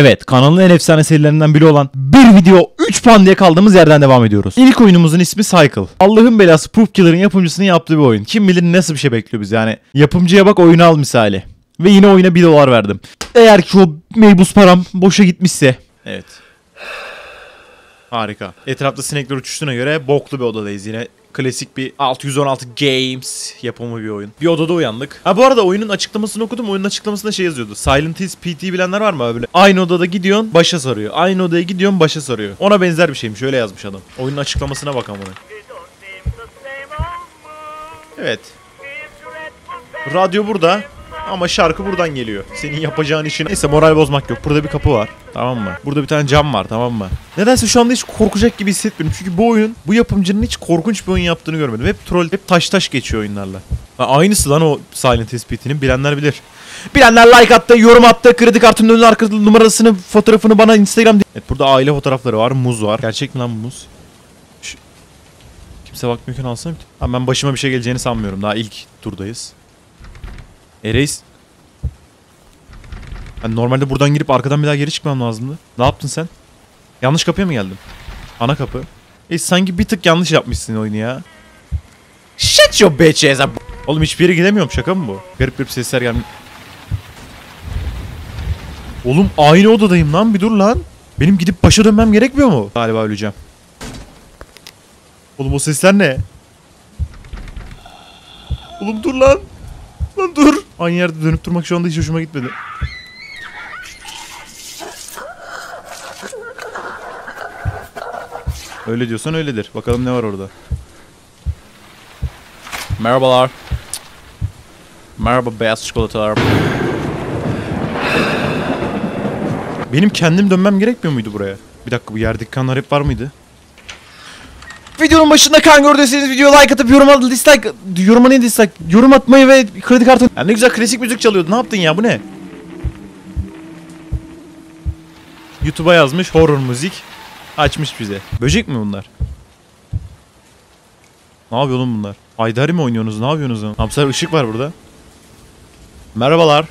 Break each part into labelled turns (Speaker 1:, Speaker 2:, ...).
Speaker 1: Evet kanalın en efsane serilerinden biri olan bir video 3 puan diye kaldığımız yerden devam ediyoruz. İlk oyunumuzun ismi Cycle. Allah'ın belası Proof Killer'ın yapımcısının yaptığı bir oyun. Kim bilir nasıl bir şey bekliyor biz yani. Yapımcıya bak oyunu al misali. Ve yine oyuna 1 dolar verdim. Eğer ki o meybus param boşa gitmişse. Evet. Harika. Etrafta sinekler uçuştuğuna göre boklu bir odadayız yine. Klasik bir 616 Games yapımı bir oyun. Bir odada uyandık. Ha bu arada oyunun açıklamasını okudum. Oyunun açıklamasında şey yazıyordu. Silent Hills PT bilenler var mı? Böyle aynı odada gidiyorsun başa sarıyor. Aynı odaya gidiyorsun başa sarıyor. Ona benzer bir şeymiş öyle yazmış adam. Oyunun açıklamasına bak amına. Evet. Radyo burada ama şarkı buradan geliyor. Senin yapacağın işin. Neyse moral bozmak yok. Burada bir kapı var. Tamam mı? Burada bir tane cam var tamam mı? Nedense şu anda hiç korkacak gibi hissetmiyorum. Çünkü bu oyun, bu yapımcının hiç korkunç bir oyun yaptığını görmedim. Hep troll, hep taş taş geçiyor oyunlarla. Aynısı lan o Silent PT'nin. Bilenler bilir. Bilenler like attı, yorum attı, kredi kartının önüne arka numarasını, fotoğrafını bana Instagram... Evet burada aile fotoğrafları var, muz var. Gerçek mi lan bu muz? Şu- Kimse bakmıyorken alsana ben başıma bir şey geleceğini sanmıyorum. Daha ilk turdayız. E reis. Ben normalde buradan girip arkadan bir daha geri çıkmam lazımdı. Ne yaptın sen? Yanlış kapıya mı geldin? Ana kapı. E sanki bir tık yanlış yapmışsın oyunu ya. Shut your bitch ass up. Oğlum hiçbir yere gidemiyorum şaka mı bu? Garip garip sesler gelmiyor. Oğlum aynı odadayım lan bir dur lan. Benim gidip başa dönmem gerekmiyor mu? Galiba öleceğim. Oğlum o sesler ne? Oğlum dur lan. Lan dur. Aynı yerde dönüp durmak şu anda hiç hoşuma gitmedi. Öyle diyorsan öyledir. Bakalım ne var orada. Merhabalar. Merhaba beyaz çikolatalar. Benim kendim dönmem gerekmiyor muydu buraya? Bir dakika bu yerdeki kanlar hep var mıydı? Videonun başında kan gördüyseniz video like atıp yorum atın dislike yoruma ne dislike yorum atmayı ve kredi kartı ya ne güzel klasik müzik çalıyordu. Ne yaptın ya? Bu ne? YouTube'a yazmış horror müzik açmış bize. Böcek mi bunlar? Ne yapıyor oğlum bunlar? Haydari mi oynuyorsunuz? Ne yapıyorsunuz lan? Hamsar ışık var burada. Merhabalar.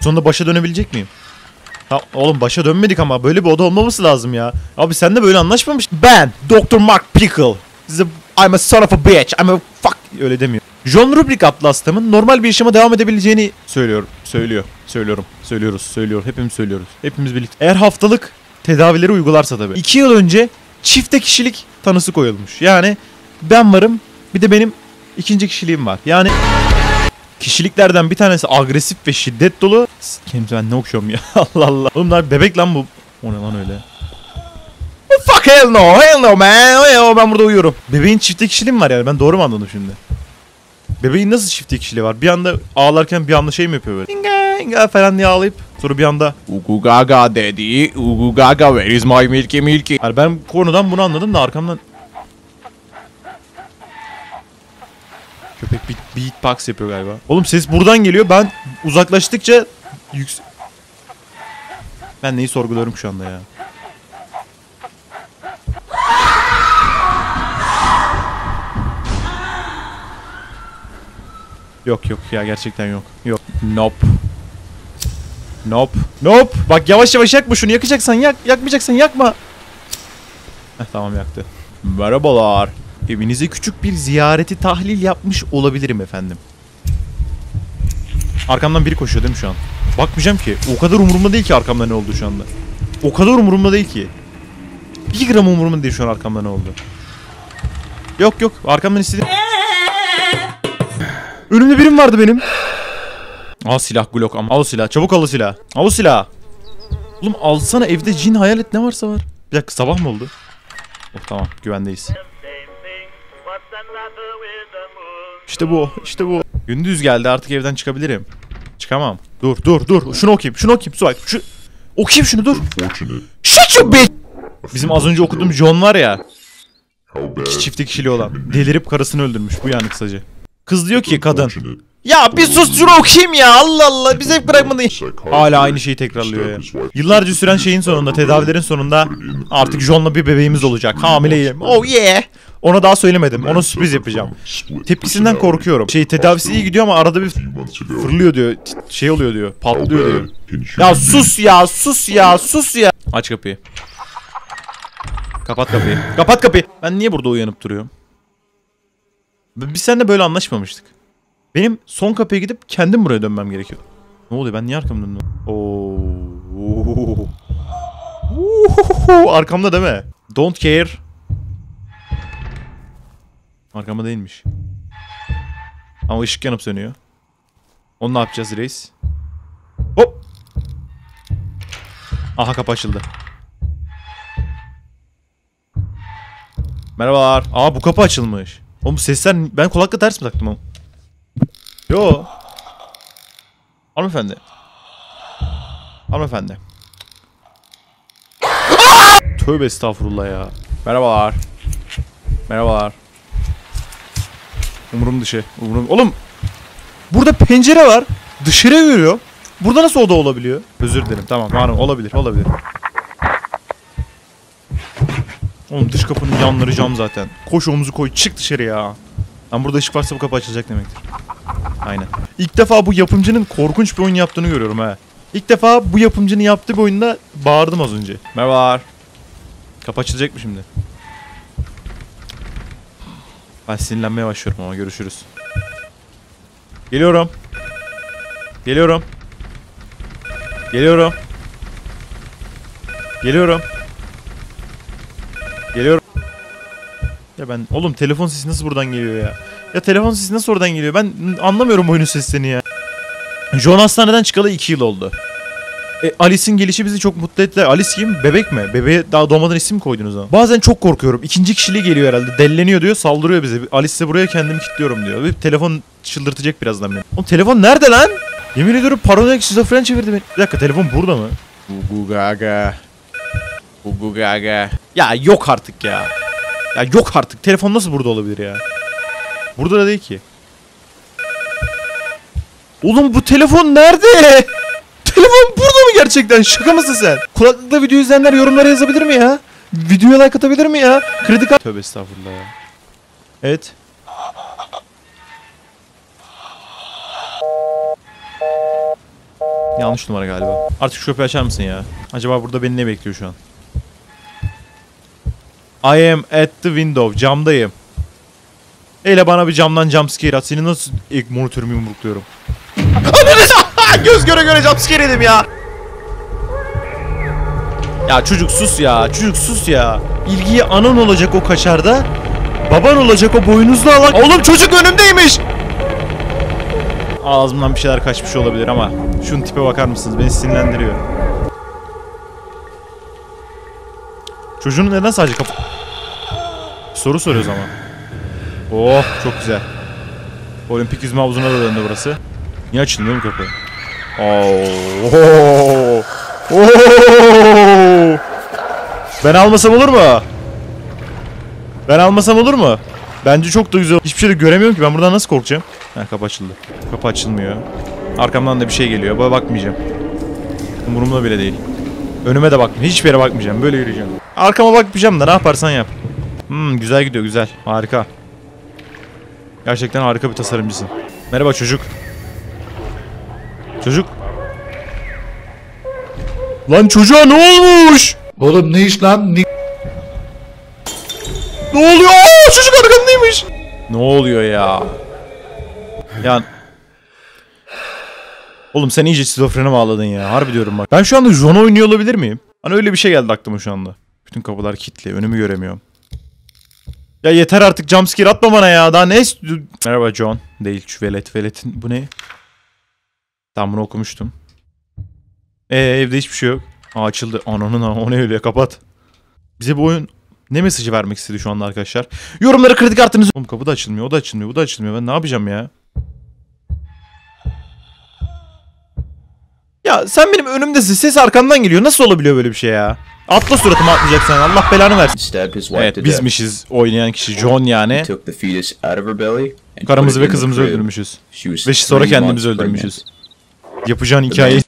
Speaker 1: Sonunda başa dönebilecek miyim Ha, oğlum başa dönmedik ama böyle bir oda olmaması lazım ya. Abi sen de böyle anlaşmamış. Ben Dr. Mark Pickle. I'm a son of a bitch. I'm a fuck. Öyle demiyor. John Rubrick adlı normal bir yaşama devam edebileceğini söylüyor. Söylüyor. Söylüyorum. Söylüyoruz. Söylüyor. Hepimiz söylüyoruz. Hepimiz birlikte. Eğer haftalık tedavileri uygularsa tabii. İki yıl önce çifte kişilik tanısı koyulmuş. Yani ben varım bir de benim ikinci kişiliğim var. Yani Kişiliklerden bir tanesi agresif ve şiddet dolu. Kendisi ben ne okuyorum ya Allah Allah. Oğlum lan bebek lan bu. O ne lan öyle? Oh, fuck hell no hell no man. Oh, oh, ben burada uyuyorum. Bebeğin çifte kişiliği mi var yani ben doğru mu anladım şimdi? Bebeğin nasıl çifte kişiliği var? Bir anda ağlarken bir anda şey mi yapıyor böyle? İnga inga falan diye ağlayıp sonra bir anda Ugu gaga dedi. Ugu gaga where is my milky milky? Yani ben konudan bunu anladım da arkamdan Köpek bir beatbox yapıyor galiba. Oğlum ses buradan geliyor. Ben uzaklaştıkça yüks... Ben neyi sorguluyorum şu anda ya? Yok yok ya gerçekten yok. Yok. Nope. Nope. Nope. Bak yavaş yavaş yakma şunu. Yakacaksan yak. Yakmayacaksan yakma. Heh, tamam yaktı. Merhabalar. Evinize küçük bir ziyareti tahlil yapmış olabilirim efendim. Arkamdan biri koşuyor değil mi şu an? Bakmayacağım ki. O kadar umurumda değil ki arkamda ne oldu şu anda. O kadar umurumda değil ki. Bir gram umurumda değil şu an arkamda ne oldu. Yok yok arkamdan istedim. Önümde birim vardı benim. Al silah Glock ama al silah çabuk al silah. Al silah. Oğlum alsana evde cin hayalet ne varsa var. Bir dakika sabah mı oldu? Oh tamam güvendeyiz. İşte bu, işte bu. Gündüz geldi artık evden çıkabilirim. Çıkamam. Dur, dur, dur. Şunu okuyayım, şunu okuyayım. Su bak, şu... Okuyayım şunu dur. Shut your bitch! Bizim az önce okuduğum John var ya. İki çifte kişiliği olan. Delirip karısını öldürmüş. Bu yani kısaca. Kız diyor ki kadın. Ya bir sus şunu okuyayım ya. Allah Allah. Biz hep bırakmadın. Hala aynı şeyi tekrarlıyor ya. Yıllarca süren şeyin sonunda, tedavilerin sonunda artık John'la bir bebeğimiz olacak. Hamileyim. Oh yeah. Ona daha söylemedim. Ona sürpriz yapacağım. Tepkisinden korkuyorum. Şey tedavisi iyi gidiyor ama arada bir fırlıyor diyor. Şey oluyor diyor. Patlıyor diyor. Ya sus ya sus ya sus ya. Aç kapıyı. Kapat kapıyı. Kapat kapıyı. Ben niye burada uyanıp duruyorum? Biz seninle böyle anlaşmamıştık. Benim son kapıya gidip kendim buraya dönmem gerekiyor. Ne oluyor ben niye arkamı döndüm? Oo. Oo. Arkamda değil mi? Don't care. Arkamda değilmiş. Ama ışık yanıp sönüyor. Onu ne yapacağız reis? Hop. Aha kapı açıldı. Merhabalar. Aa bu kapı açılmış. Oğlum bu sesler ben kulaklığı ters mi taktım oğlum? Yo. Hanımefendi. Hanımefendi. Tövbe estağfurullah ya. Merhabalar. Merhabalar. Umurum dışı. Umurum... Oğlum. Burada pencere var. Dışarıya görüyor. Burada nasıl oda olabiliyor? Özür dilerim. Tamam. Var olabilir. Olabilir. Oğlum dış kapının yanları cam zaten. Koş omuzu koy. Çık dışarı ya. Lan burada ışık varsa bu kapı açılacak demektir. Aynen. İlk defa bu yapımcının korkunç bir oyun yaptığını görüyorum ha. İlk defa bu yapımcının yaptığı bir oyunda bağırdım az önce. Merhabalar. Kapı açılacak mı şimdi? Ben sinirlenmeye başlıyorum ama görüşürüz. Geliyorum. Geliyorum. Geliyorum. Geliyorum. Geliyorum. Ya ben oğlum telefon sesi nasıl buradan geliyor ya? Ya telefon sesi nasıl oradan geliyor? Ben anlamıyorum oyunun seslerini ya. John hastaneden çıkalı 2 yıl oldu. E, Alice'in gelişi bizi çok mutlu etti. Alice kim? Bebek mi? Bebeğe daha doğmadan isim mi koydunuz ama? Bazen çok korkuyorum. İkinci kişiliği geliyor herhalde. Delleniyor diyor. Saldırıyor bize. Alice ise buraya kendimi kilitliyorum diyor. Ve telefon çıldırtacak birazdan beni. Oğlum telefon nerede lan? Yemin ediyorum paranoyak şizofren çevirdi beni. Bir dakika telefon burada mı? Gugu gaga. Gugu gaga. Ya yok artık ya. Ya yok artık. Telefon nasıl burada olabilir ya? Burada da değil ki. Oğlum bu telefon nerede? Telefon burada mı gerçekten? Şaka mısın sen? Kulaklıkla video izleyenler yorumlara yazabilir mi ya? Videoya like atabilir mi ya? Kredi kart... Tövbe estağfurullah ya. Evet. Yanlış numara galiba. Artık şu kapıyı açar mısın ya? Acaba burada beni ne bekliyor şu an? I am at the window. Camdayım. Hele bana bir camdan jumpscare at. Seni nasıl ilk monitörümü yumrukluyorum? Göz göre göre jumpscare yedim ya. Ya çocuk sus ya. Çocuk sus ya. İlgiyi anan olacak o kaçarda. Baban olacak o boynuzlu alak. Oğlum çocuk önümdeymiş. Ağzımdan bir şeyler kaçmış olabilir ama şunun tipe bakar mısınız? Beni sinirlendiriyor. Çocuğun neden sadece kapı... Soru soruyoruz ama. Oh çok güzel. Olimpik yüzme havuzuna da döndü burası. Niye açılmıyor mu kapı? Oo. Oo. Ben almasam olur mu? Ben almasam olur mu? Bence çok da güzel. Hiçbir şey de göremiyorum ki. Ben buradan nasıl korkacağım? Ha kapı açıldı. Kapı açılmıyor. Arkamdan da bir şey geliyor. Bana bakmayacağım. Umurumda bile değil. Önüme de bakmayacağım. Hiçbir yere bakmayacağım. Böyle yürüyeceğim. Arkama bakmayacağım da ne yaparsan yap. Hmm güzel gidiyor güzel. Harika. Gerçekten harika bir tasarımcısın. Merhaba çocuk. Çocuk. Lan çocuğa ne olmuş?
Speaker 2: Oğlum ne iş lan? Ne...
Speaker 1: Ne oluyor? Aa, çocuk arkamdaymış. Ne oluyor ya? Ya Oğlum sen iyice şizofrene bağladın ya. Harbi diyorum bak. Ben şu anda John oynuyor olabilir miyim? Hani öyle bir şey geldi aklıma şu anda. Bütün kapılar kilitli. Önümü göremiyorum. Ya yeter artık jumpscare atma bana ya. Daha ne Merhaba John. Değil şu velet. Veletin bu ne? Tamam bunu okumuştum. Ee evde hiçbir şey yok. Aa açıldı. Ananın ha, o ne öyle kapat. Bize bu oyun ne mesajı vermek istedi şu anda arkadaşlar? Yorumlara kredi kartınızı... Oğlum kapı da açılmıyor, o da açılmıyor, bu da açılmıyor. Ben ne yapacağım ya? Ya sen benim önümdesin, ses arkamdan geliyor. Nasıl olabiliyor böyle bir şey ya? Atla suratıma atlayacaksın. Allah belanı versin. Evet, bizmişiz oynayan kişi John yani. Karımızı ve kızımızı öldürmüşüz. Ve sonra kendimizi öldürmüşüz. Yapacağın hikayeyi...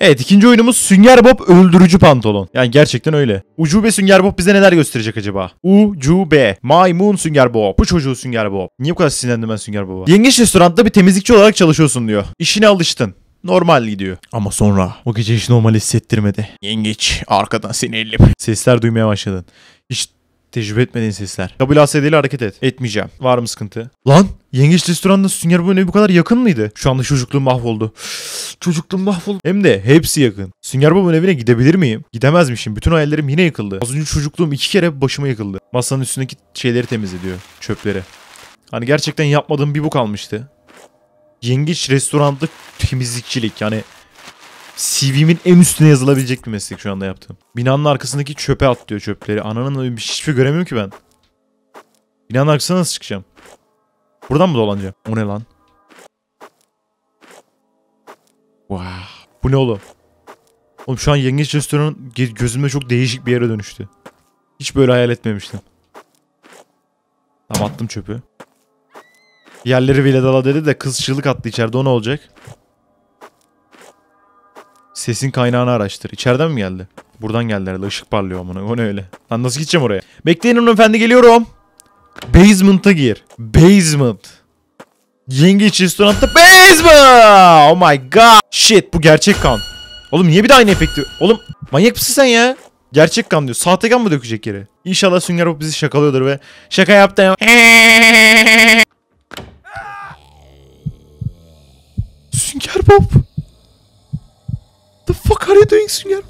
Speaker 1: Evet ikinci oyunumuz Sünger Bob öldürücü pantolon. Yani gerçekten öyle. Ucube Sünger Bob bize neler gösterecek acaba? Ucube. Maymun Sünger Bob. Bu çocuğu Sünger Bob. Niye bu kadar sinirlendim ben Sünger Bob'a? Yengeç restoranda bir temizlikçi olarak çalışıyorsun diyor. İşine alıştın. Normal gidiyor. Ama sonra o gece hiç normal hissettirmedi. Yengeç arkadan seni ellim. Sesler duymaya başladın. Hiç tecrübe etmediğin sesler. Kabul ASD'li hareket et. Etmeyeceğim. Var mı sıkıntı? Lan yengeç restoranında Sünger Bob'un evi bu kadar yakın mıydı? Şu anda çocukluğum mahvoldu. Çocukluğum mahvoldu. Hem de hepsi yakın. Sünger Bob'un evine gidebilir miyim? Gidemezmişim. Bütün hayallerim yine yıkıldı. Az önce çocukluğum iki kere başıma yıkıldı. Masanın üstündeki şeyleri temizliyor. Çöpleri. Hani gerçekten yapmadığım bir bu kalmıştı. Yengeç restoranda temizlikçilik yani CV'min en üstüne yazılabilecek bir meslek şu anda yaptığım. Binanın arkasındaki çöpe atlıyor çöpleri. Ananın hiçbir şey göremiyorum ki ben. Binanın arkasına nasıl çıkacağım? Buradan mı dolanacağım? O ne lan? Wow. Bu ne oğlum? Oğlum şu an yengeç restoranı gözümde çok değişik bir yere dönüştü. Hiç böyle hayal etmemiştim. Tam attım çöpü. Yerleri Viledala dedi de kız çığlık attı içeride o ne olacak? Sesin kaynağını araştır. İçeriden mi geldi? Buradan geldi herhalde. Işık parlıyor amına. O ne öyle? Lan nasıl gideceğim oraya? Bekleyin hanımefendi geliyorum. Basement'a gir. Basement. Yengeç restoranda basement. Oh my god. Shit bu gerçek kan. Oğlum niye bir de aynı efekti? Oğlum manyak mısın sen ya? Gerçek kan diyor. Sahte kan mı dökecek yere? İnşallah Sünger Bob bizi şakalıyordur ve şaka yaptım. Sünger Bob. The fuck are you doing Sünger?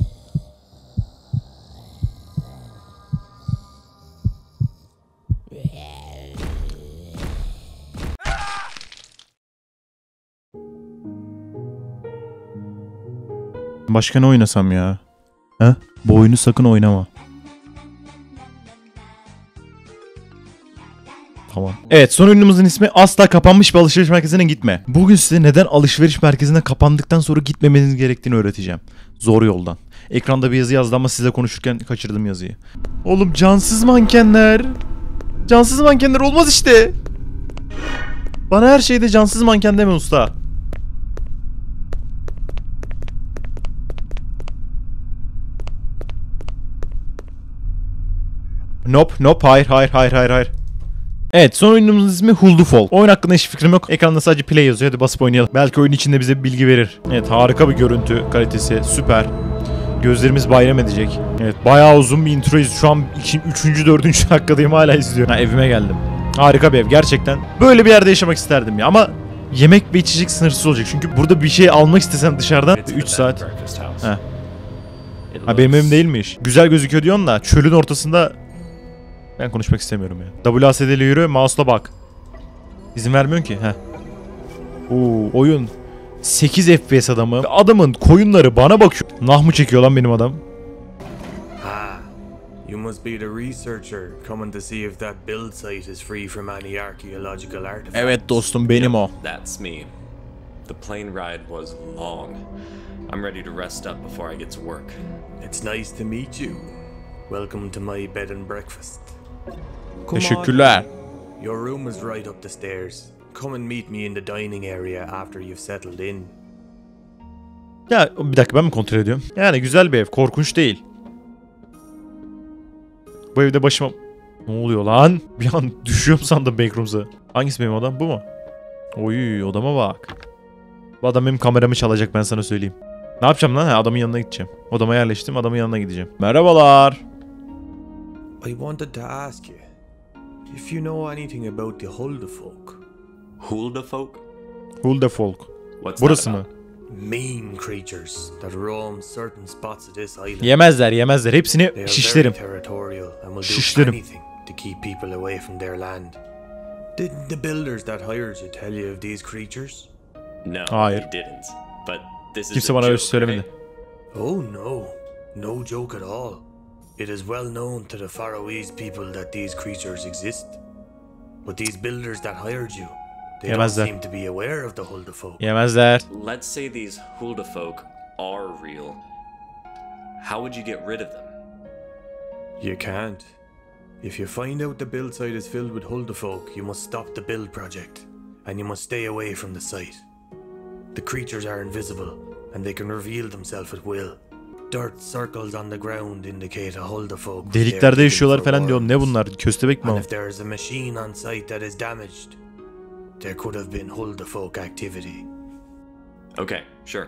Speaker 1: Başka ne oynasam ya? He? Bu oyunu sakın oynama. Tamam. Evet son oyunumuzun ismi asla kapanmış bir alışveriş merkezine gitme. Bugün size neden alışveriş merkezine kapandıktan sonra gitmemeniz gerektiğini öğreteceğim. Zor yoldan. Ekranda bir yazı yazdı ama sizle konuşurken kaçırdım yazıyı. Oğlum cansız mankenler. Cansız mankenler olmaz işte. Bana her şeyde cansız manken deme usta. Nope, nope, hayır, hayır, hayır, hayır, hayır. Evet, son oyunumuzun ismi Huldufall. Oyun hakkında hiçbir fikrim yok. Ekranda sadece play yazıyor. Hadi basıp oynayalım. Belki oyun içinde bize bir bilgi verir. Evet, harika bir görüntü kalitesi. Süper. Gözlerimiz bayram edecek. Evet, bayağı uzun bir introyuz. Şu an 3. 4. dakikadayım hala izliyorum. Ha, evime geldim. Harika bir ev gerçekten. Böyle bir yerde yaşamak isterdim ya ama yemek ve içecek sınırsız olacak. Çünkü burada bir şey almak istesen dışarıdan 3 saat. Heh. Ha benim evim değilmiş. Güzel gözüküyor diyorsun da çölün ortasında ben konuşmak istemiyorum ya. WASD'li yürü, mouse'la bak. İzin vermiyorsun ki. Heh. Oo, oyun 8 FPS adamı. Adamın koyunları bana bakıyor. Nah mı çekiyor lan benim adam?
Speaker 2: You must be the researcher coming to see if that build site is free from any archaeological artifacts.
Speaker 1: Evet dostum benim o.
Speaker 3: That's me. The plane ride was long. I'm ready to rest up before I get to work.
Speaker 2: It's nice to meet you. Welcome to my bed and breakfast. Come
Speaker 1: Teşekkürler.
Speaker 2: on. Your room is right up the stairs. Come and meet me in the dining area after you've settled in.
Speaker 1: Ya bir dakika ben mi kontrol ediyorum? Yani güzel bir ev. Korkunç değil. Bu evde başıma... Ne oluyor lan? Bir an düşüyorum sandım backroom'sa. Hangisi benim odam? Bu mu? Oy odama bak. Bu adam benim kameramı çalacak ben sana söyleyeyim. Ne yapacağım lan? Ha, adamın yanına gideceğim. Odama yerleştim adamın yanına gideceğim. Merhabalar.
Speaker 2: I wanted to ask you if you know anything about the Huldafolk.
Speaker 3: Hulda folk?
Speaker 1: Hulda Folk.
Speaker 3: What's
Speaker 1: Burası
Speaker 3: that
Speaker 1: mı?
Speaker 2: Mean creatures that roam certain spots of this island.
Speaker 1: Yemezler yemezler. Hepsini
Speaker 2: They are
Speaker 1: şişlerim.
Speaker 2: very territorial and will do
Speaker 1: Şişlerim.
Speaker 2: anything to keep people away from their land. Didn't the builders that hired you tell you of these creatures?
Speaker 3: No,
Speaker 1: Hayır.
Speaker 3: he didn't. But this is
Speaker 1: Kimse
Speaker 3: a
Speaker 1: bana öyle
Speaker 3: joke,
Speaker 1: söylemedi.
Speaker 3: right?
Speaker 2: Oh no, no joke at all. It is well known to the Faroese people that these creatures exist. But these builders that hired you, they don't seem to be aware of the Hulda Huldafolk.
Speaker 1: Yemezler.
Speaker 3: Let's say these Hulda folk are real. How would you get rid of them?
Speaker 2: You can't. If you find out the build site is filled with Hulda folk, you must stop the build project, and you must stay away from the site. The creatures are invisible, and they can reveal themselves at will. Dirt circles on the ground indicate a Hulda folk. was there
Speaker 1: Deliklerde yaşıyorlar falan diyorum. Ne bunlar? Köstebek mi
Speaker 2: And
Speaker 1: o?
Speaker 2: if there is a machine on site that is damaged, there could have been Hulda folk activity.
Speaker 3: Okay, sure.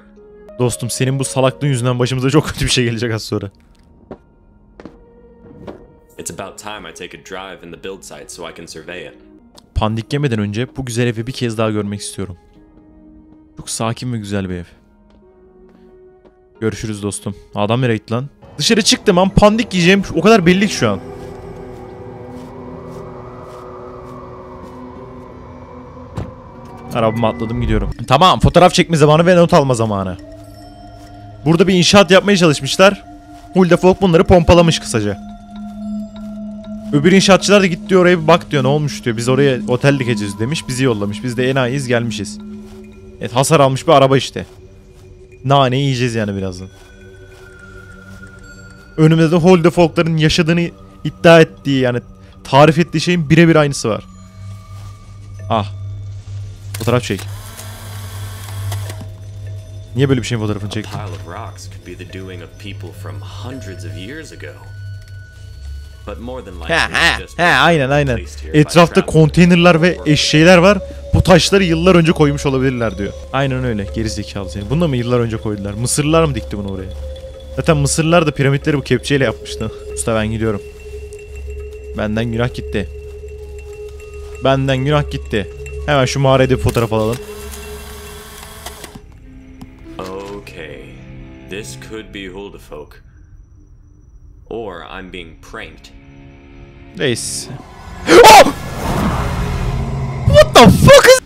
Speaker 1: Dostum senin bu salaklığın yüzünden başımıza çok kötü bir şey gelecek az sonra.
Speaker 3: It's about time I take a drive in the build site so I can survey it.
Speaker 1: Pandik yemeden önce bu güzel evi bir kez daha görmek istiyorum. Çok sakin ve güzel bir ev. Görüşürüz dostum. Adam nereye gitti lan? Dışarı çıktım an pandik yiyeceğim o kadar belli ki şu an. Arabama atladım gidiyorum. Tamam fotoğraf çekme zamanı ve not alma zamanı. Burada bir inşaat yapmaya çalışmışlar. Hulda Folk bunları pompalamış kısaca. Öbür inşaatçılar da gitti oraya bir bak diyor ne olmuş diyor. Biz oraya otel dikeceğiz demiş. Bizi yollamış. Biz de enayiyiz gelmişiz. Evet hasar almış bir araba işte. Nane yiyeceğiz yani birazdan. Önümde de Holde Folk'ların yaşadığını iddia ettiği yani tarif ettiği şeyin birebir aynısı var. Ah. Fotoğraf çek. Niye böyle bir şeyin fotoğrafını çektin? He he he aynen aynen. Etrafta konteynerlar ve eşeğler var. Bu taşları yıllar önce koymuş olabilirler diyor. Aynen öyle. Geri zekalı seni. Bunu da mı yıllar önce koydular? Mısırlılar mı dikti bunu oraya? Zaten Mısırlılar da piramitleri bu kepçeyle yapmıştı. Usta ben gidiyorum. Benden günah gitti. Benden günah gitti. Hemen şu mağarada bir fotoğraf alalım.
Speaker 3: Okay, this could be Huldafolk. Or I'm being pranked.
Speaker 1: Reis. Oh! the fuck is